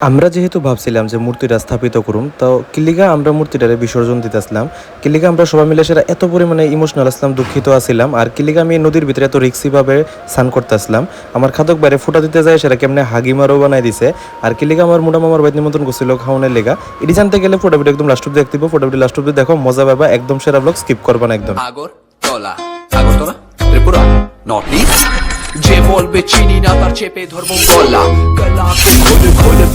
আমরা যেহেতু ভাবছিলাম যে মূর্তিটা স্থাপিত করুন, তো কিলিগা আমরা মূর্তিটারে বিসর্জন দিতে আসলাম। কিলিগা আমরা সবাই মিলে সেটা এত পরিমাণে ইমোশনাল আসলাম, দুঃখিত আসছিলাম আর কিলিগা আমি নদীর ভিতরে এত রিক্সি ভাবে স্নান করতে আসলাম। আমার খাদক বাইরে ফুটা দিতে যায় সেটা কেমনে হাগি মারও বানাই দিছে। আর কিলিগা আমার মোটা মামার বাইত নিমন্ত্রণ করছিল খাওয়ানোর লেগা। এটি জানতে গেলে ফোটা ভিডিও একদম লাস্ট অব্দি দেখতে ফোটা ভিডিও লাস্ট অব্দি দেখো, মজা পাবা, একদম সেরা ব্লগ স্কিপ করবা না একদম। আগরতলা। আগরতলা? ত্রিপুরা? নর্থ ইস্ট যে বলবে চিনি না, তার চেপে ধরবো গলা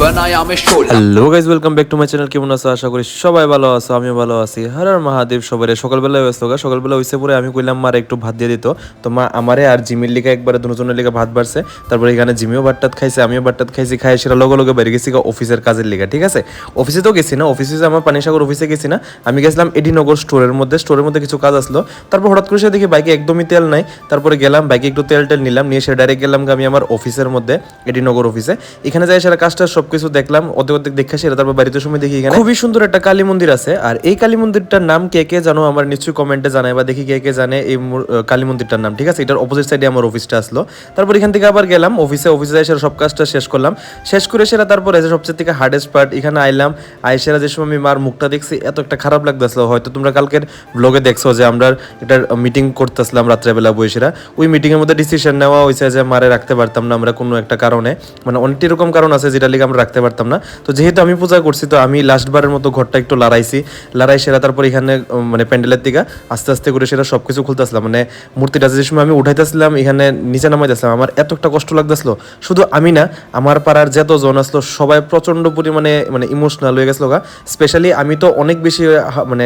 বানায় আমি শোলা। Hello guys welcome back to my channel কেমন আছো? আশা করি সবাই ভালো আছো, আমিও ভালো আছি। হর হর মহাদেব সবাই সকালবেলা ব্যস্ত গা, সকালবেলা হইছে পরে আমি কইলাম, মার, একটু ভাত দিয়ে দিত। তো মা আমারে আর জিমির লিগে একবারে দুজনের লিগে ভাত বাড়ছে। তারপরে এখানে জিমিও ভাতটাত খাইছে, আমিও ভাতটাত খাইছি খাই সেটা লগে লগে বেরিয়ে গেছি অফিসের কাজের লিগে, ঠিক আছে? অফিসে তো গেছি না অফিসে আমার পানিসাগর অফিসে গেছি না, আমি গেছিলাম এডিনগর স্টোরের মধ্যে স্টোরের মধ্যে কিছু কাজ আসলো। তারপর হঠাৎ করে সে দেখি বাইকে একদমই তেল নাই, তারপরে গেলাম বাইকে একটু তেল টেল নিলাম। নিয়ে সেটা ডাইরেক্ট গেলাম আমি আমার অফিসের মধ্যে, এটি নগর অফিসে এখানে যাই সেটা কাজটা সবকিছু দেখলাম, অর্ধেক অর্ধেক দেখা সেটা তারপর বাড়িতে সময় দেখি এখানে। খুবই সুন্দর একটা কালী মন্দির আছে, আর এই কালী মন্দিরটার নাম কে কে জানো আমার নিশ্চয়ই কমেন্টে জানায়, বা দেখি কে কে জানে এই কালী মন্দিরটার নাম, ঠিক আছে? এটার অপোজিট সাইডে আমার অফিসটা আসলো। তারপর এখান থেকে আবার গেলাম অফিসে অফিসে সেটা সব কাজটা শেষ করলাম। শেষ করে সেটা তারপরে যে সবচেয়ে থেকে হার্ডেস্ট পার্ট এখানে আইলাম আইসেরা যে সময় আমি মার মুখটা দেখছি, এত একটা খারাপ লাগতেছিল। হয়তো তোমরা কালকের ব্লগে দেখছ যে আমরা এটার মিটিং করতেছিলাম রাত্রেবেলা বসেরা ওই মিটিং এর মধ্যে ডিসিশন নেওয়া হয়েছে যে মারে রাখতে পারতাম না আমরা কোনো একটা কারণে। মানে অনেকটি রকম কারণ আছে যেটা লিগে আমরা রাখতে পারতাম না। তো যেহেতু আমি পূজা করছি, তো আমি লাস্ট বারের মতো ঘরটা একটু লড়াইছি। লড়াই সেরা তারপর এখানে মানে প্যান্ডেলের দিকে আস্তে আস্তে করে সেটা সবকিছু খুলতেছিলাম। মানে মূর্তিটা যে সময় আমি উঠাইতেছিলাম, এখানে নিচে নামাইতেছিলাম, আমার এত একটা কষ্ট লাগতেছিল। শুধু আমি না, আমার পাড়ার যত জন আসলো, সবাই প্রচণ্ড পরিমাণে মানে ইমোশনাল হয়ে গেছিল গা। স্পেশালি আমি তো অনেক বেশি মানে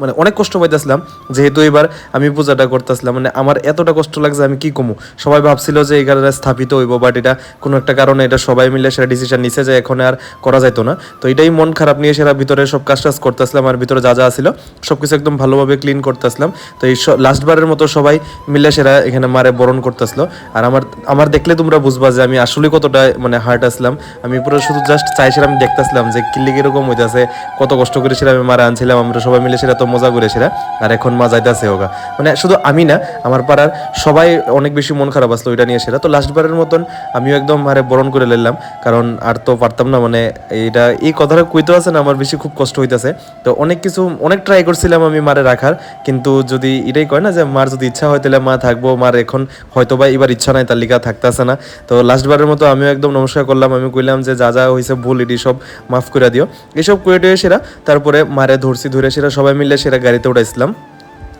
মানে অনেক কষ্ট পাইতেছিলাম। যেহেতু এবার আমি পূজাটা করতেছিলাম মানে আমার এতটা কষ্ট লাগছে, আমি কি কমু? সবাই ভাবছিল যে এখানে স্থাপিত হইব বাট এটা কোনো একটা কারণে এটা সবাই মিলে সেটা ডিসিশন নিছে যে এখন আর করা যাইতো না। তো এটাই মন খারাপ নিয়ে সেটা ভিতরে সব কাজ টাজ করতেছিলাম আর ভিতরে যা যা ছিল, সবকিছু একদম ভালোভাবে ক্লিন করতেছিলাম। তো এই লাস্ট বারের মতো সবাই মিলে সেরা এখানে মারে বরণ করতেছিল। আর আমার আমার দেখলে তোমরা বুঝবা যে আমি আসলে কতটা মানে হার্ট আসলাম। আমি পুরো শুধু জাস্ট চাইছিলাম, আমি দেখতেছিলাম যে কিল্লি কীরকম হইতাছে, কত কষ্ট করে সেটা আমি মারে আনছিলাম, আমরা সবাই মিলে সেটা তো মজা করে সেটা আর এখন মা যাইতাছে ওগা। মানে শুধু আমি না, আমার পাড়ার সবাই অনেক বেশি মন খারাপ আসলো, ওইটা নিয়ে সেটা তো লাস্ট বারের মতন আমিও একদম মারে বরণ করে নিলাম। কারণ আর তো পারতাম না মানে এইটা, এই কথাটা কইতে আছে না, আমার বেশি খুব কষ্ট হইতাছে। তো অনেক কিছু, অনেক ট্রাই করছিলাম আমি মারে রাখার, কিন্তু যদি এটাই কয় না যে মার যদি ইচ্ছা হয় তাহলে মা থাকব, মার এখন হয়তো বা এবার ইচ্ছা নাই, তার লিগা থাকতেছে না। তো লাস্ট বারের মতো আমিও একদম নমস্কার করলাম, আমি কইলাম যে যা যা হয়েছে ভুল, এটি সব মাফ করে দিও। এসব করে টুয়ে সেরা, তারপরে মারে ধরছি, ধরে সেরা সবাই মিলে সেরা গাড়িতে উঠাইছিলাম।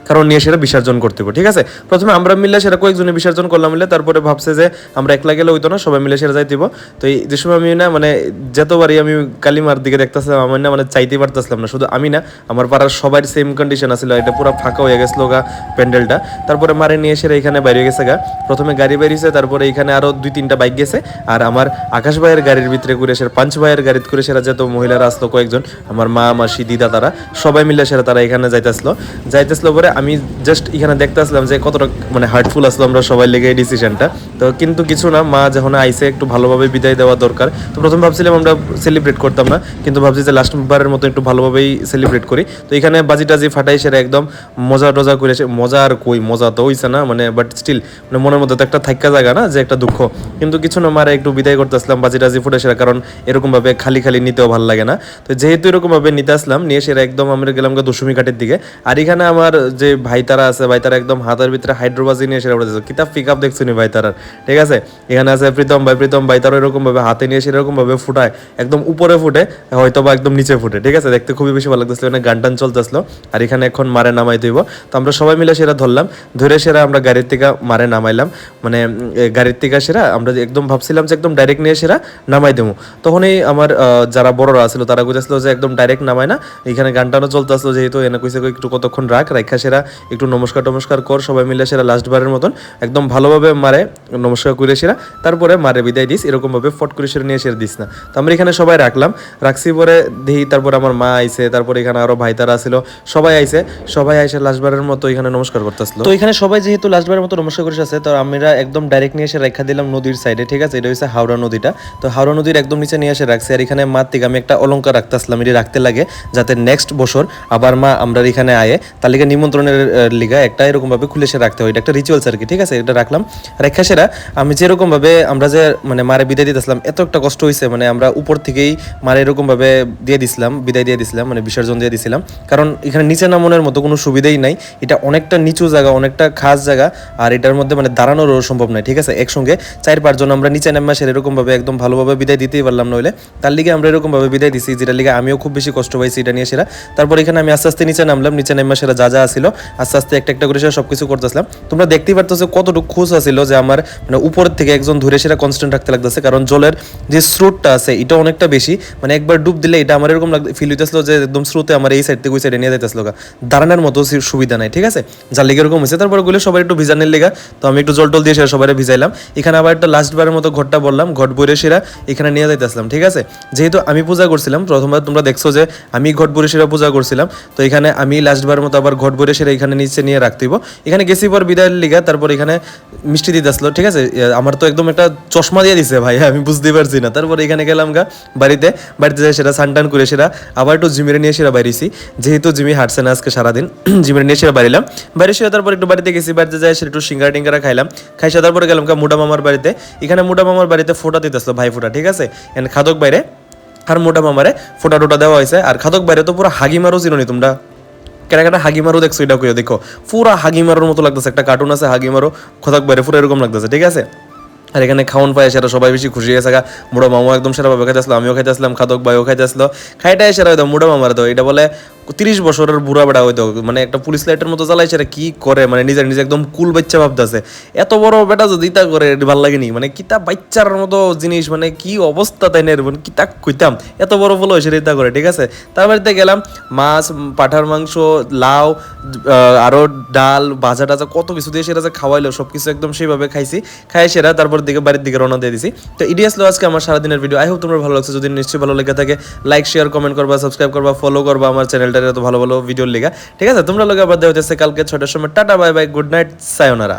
কারণ নিয়ে সেটা বিসর্জন করতে হবে, ঠিক আছে? প্রথমে আমরা মিলে সেটা কয়েকজনে বিসর্জন করলাম মিলে, তারপরে ভাবছে যে আমরা একলা গেলে হইতো না, সবাই মিলে সেটা যাই দিব তো এই যে সময় আমি না মানে যতবারই আমি কালিমার দিকে দেখতেছিলাম আমার না মানে চাইতে পারতেছিলাম না, শুধু আমি না, আমার পাড়ার সবার সেম কন্ডিশন আছিল, এটা পুরো ফাঁকা হয়ে গেছিল গা প্যান্ডেলটা। তারপরে মারে নিয়ে এসে এখানে বাইরে গেছে গা। প্রথমে গাড়ি বেরিয়েছে, তারপরে এখানে আরও দুই তিনটা বাইক গেছে, আর আমার আকাশ ভাইয়ের গাড়ির ভিতরে করে সে পাঁচ ভাইয়ের গাড়িতে করে সেরা যেত মহিলারা আসলো কয়েকজন, আমার মা, মাসি, দিদা, তারা সবাই মিলে সেরা তারা এখানে যাইতেছিল। যাইতেছিল পরে আমি জাস্ট এখানে দেখতে আসলাম যে কতটা মানে হার্টফুল আসলো আমরা সবাই লেগে এই ডিসিশনটা তো কিন্তু কিছু না, মা যখন আইসে একটু ভালোভাবে বিদায় দেওয়া দরকার। তো প্রথম ভাবছিলাম আমরা সেলিব্রেট করতাম না, কিন্তু ভাবছি যে লাস্ট বারের মতো একটু ভালোভাবেই সেলিব্রেট করি। তো এখানে বাজি টাজি ফাটাই সেটা একদম মজা টজা করে সে- মজা আর কই, মজা তো হইছে না মানে বাট স্টিল মানে মনের মধ্যে তো একটা থাক্কা জায়গা না, যে একটা দুঃখ। কিন্তু কিছু না, মারা একটু বিদায় করতে আসলাম বাজি টাজি ফুটে সেটা কারণ এরকম ভাবে খালি খালি নিতেও ভালো লাগে না। তো যেহেতু এরকম ভাবে নিতে আসলাম, নিয়ে সেটা একদম আমরা গেলাম দশমী ঘাটের দিকে। আর এখানে আমার যে ভাই তারা আছে, ভাই তারা একদম হাতের ভিতরে হাইড্রোবাজি নিয়ে সেটা উঠেছে কিতাব পিক আপ দেখছ নি ঠিক আছে? এখানে আছে প্রীতম ভাই প্রীতম ভাই তারা এরকম ভাবে হাতে নিয়ে সেরকম ভাবে ফুটায়, একদম উপরে ফুটে হয়তো বা একদম নিচে ফুটে, ঠিক আছে? দেখতে খুবই বেশি ভালো লাগতেছিল এখানে গান টান চলতেছিল। আর এখানে এখন মারে নামাই দিব। তো আমরা সবাই মিলে সেটা ধরলাম, ধরে সেরা আমরা গাড়ির থেকে মারে নামাইলাম। মানে গাড়ির থেকে সেরা আমরা একদম ভাবছিলাম যে একদম ডাইরেক্ট নিয়ে সেরা নামাই দেবো তখনই আমার যারা বড়রা ছিল তারা বুঝেছিল যে একদম ডাইরেক্ট নামায় না। এখানে গান টানও চলতে আসলো যেহেতু, এনে কইসে কই একটু কতক্ষণ রাখ রাখা সেরা, একটু নমস্কার টমস্কার কর, সবাই মিলে সেরা লাস্ট বারের মতন। একদম ভালোভাবে মারে নমস্কার করে সেরা। তারপরে মারে বিদায় দিস এরকম ভাবে ফট করে সেরা নিয়ে সেরে দিস না। তো আমরা এখানে সবাই রাখলাম। রাখছি পরে দেখি তারপরে আমার মা আইসে তারপরে এখানে আরও ভাই তারা ছিল, সবাই আইসে সবাই আইসে লাস্টবারের মতো এখানে নমস্কার করতেছিল। তো এখানে সবাই যেহেতু লাস্টবারের মতো নমস্কার করে আছে, তো আমরা একদম ডাইরেক্ট নিয়ে এসে রেখা দিলাম নদীর সাইডে ঠিক আছে? এটা হচ্ছে হাওড়া নদীটা। তো হাওড়া নদীর একদম নিচে নিয়ে এসে রাখছি। আর এখানে মার থেকে আমি একটা অলঙ্কার রাখতেছিলাম, এটি রাখতে লাগে যাতে নেক্সট বছর আবার মা আমরা এখানে আয়ে। তার লিগে নিমন্ত্রণ ধরনের লিগা একটা এরকম ভাবে খুলে সে রাখতে হয়। এটা একটা রিচুয়ালস আর কি ঠিক আছে? এটা রাখলাম। রেখা সেরা আমি যেরকম ভাবে আমরা যে মানে মারে বিদায় দিতেছিলাম, এত একটা কষ্ট হয়েছে মানে আমরা উপর থেকেই মারে এরকম ভাবে দিয়ে দিছিলাম, বিদায় দিয়ে দিছিলাম মানে বিসর্জন দিয়ে দিছিলাম। কারণ এখানে নিচে নামানোর মতো কোনো সুবিধাই নাই, এটা অনেকটা নিচু জায়গা, অনেকটা খাস জায়গা, আর এটার মধ্যে মানে দাঁড়ানোরও সম্ভব নয় ঠিক আছে? একসঙ্গে চার পাঁচজন আমরা নিচে নামা সেটা এরকম ভাবে একদম ভালোভাবে বিদায় দিতেই পারলাম নইলে। তার লিগে আমরা এরকম ভাবে বিদায় দিছি যেটা লিগে আমিও খুব বেশি কষ্ট পাইছি এটা নিয়ে সেরা। তারপর এখানে আমি আস্তে আস্তে নিচে নামলাম, নিচে নামা সেরা যা যা ছিল আস্তে আস্তে একটা একটা করে সেরা সবকিছু করতেছিলাম। তোমরা দেখতেই পারতেছো কতটুকু খুশ আছিল যে আমার মানে উপরের থেকে একজন ধরে সেটা কনস্ট্যান্ট রাখতে লাগতেছে। কারণ জলের যে স্রোতটা আছে, এটা অনেকটা বেশি। মানে একবার ডুব দিলে এটা আমার এরকম ফিল হইতেছিল যে একদম স্রোতে আমার এই সাইড থেকে ওই সাইডে নিয়ে যাইতেছিল। দাঁড়ানোর মতো সুবিধা নাই, ঠিক আছে? যার লিগে এরকম হয়েছে তারপরে গুলো সবাই একটু ভিজানের লেগা তো আমি একটু জল টল দিয়ে সেরা সবাই ভিজাইলাম। এখানে আবার একটা লাস্ট বারের মতো ঘরটা বললাম। ঘট বইরে সেরা এখানে নিয়ে যাইতেছিলাম, ঠিক আছে? যেহেতু আমি পূজা করছিলাম, প্রথমবার তোমরা দেখছ যে আমি ঘট বইরে সেরা পূজা করছিলাম। তো এখানে আমি লাস্ট বারের মতো আবার ঘট বইরে সেরা এখানে নিচে নিয়ে রাখতে হইব। এখানে গেছি পর বিদায়ের লিগা তারপর এখানে মিষ্টি দিতে আসলো ঠিক আছে? এ, আমার তো একদম একটা চশমা দিয়ে দিছে ভাই আমি বুঝতে পারছি না। তারপর এখানে গেলাম গা বাড়িতে বাড়িতে যাই সেটা সানটান করে সেরা আবার একটু জিমিরে নিয়ে সেরা বাইরেছি যেহেতু জিমি হাঁটছে না আজকে সারাদিন জিমিরে নিয়ে সেরা বাড়িলাম। বাইরে সেরা তারপর একটু বাড়িতে গেছি বাড়িতে যাই সেটা একটু সিঙ্গারা টিঙ্গারা খাইলাম। খাইসা তারপরে গেলাম গা মুডা মামার বাড়িতে। এখানে মোটা মামার বাড়িতে ফোটা দিতে আসলো ভাই ফোটা ঠিক আছে? এখানে খাদক বাইরে আর মোটা মামারে ফোটা টোটা দেওয়া হয়েছে। আর খাদক বাইরে তো পুরো হাগি মারো চিনি তোমরা। কেনা হাগিমারও হাগি মারো দেখছ, এটা কইয়া দেখো। পুরা হাগি মারোর মতো লাগতেছে, একটা কার্টুন আছে হাগি মারো খোদাক বাইরে পুরো এরকম লাগতেছে, ঠিক আছে? আর এখানে খাওয়ান পায়, সেটা সবাই বেশি খুশি হয়ে থাকা। মুড়ো একদম সেরা ভাবে খাইতে আসলো, আমিও খাইতে আসলাম, খাদক ভাইও খাইতে আসলো। খাইটাই সেরা হয়তো, মুড়ো মামার তো, এটা বলে তিরিশ বছরের বুড়া বেড়া হইতো মানে একটা পুলিশ লাইটের মতো জ্বালাই সেটা কি করে? মানে নিজের নিজে একদম কুল বাচ্চা ভাবতেছে। এত বড় বেটা যদি ইতা করে ভালো লাগেনি। মানে কিতা বাচ্চার মতো জিনিস মানে কি অবস্থা তাই না মানে কিতা কইতাম? এত বড় বলো সেটা ইতা করে ঠিক আছে? তার বাড়িতে গেলাম মাছ পাঠার মাংস লাউ আহ, আরও ডাল ভাজা টাজা কত কিছু দিয়ে সেটা যে খাওয়াইলো সব কিছু একদম সেইভাবে খাইছি। খাই সেরা তারপর দিকে বাড়ির দিকে রওনা দিয়ে দিছি। তো ইডি আসলো আজকে আমার সারাদিনের ভিডিও আই হোপ তোমার ভালো লাগছে। যদি নিশ্চয়ই ভালো লেগে থাকে লাইক শেয়ার কমেন্ট করবা সাবস্ক্রাইব করবা ফলো করবা আমার ভালো ভালো ভিডিও লেগা। ঠিক আছে, তোমরা লোক আবার দেওয়া হচ্ছে কালকে ছটার সময়। Tata, bye bye, good night সায়োনারা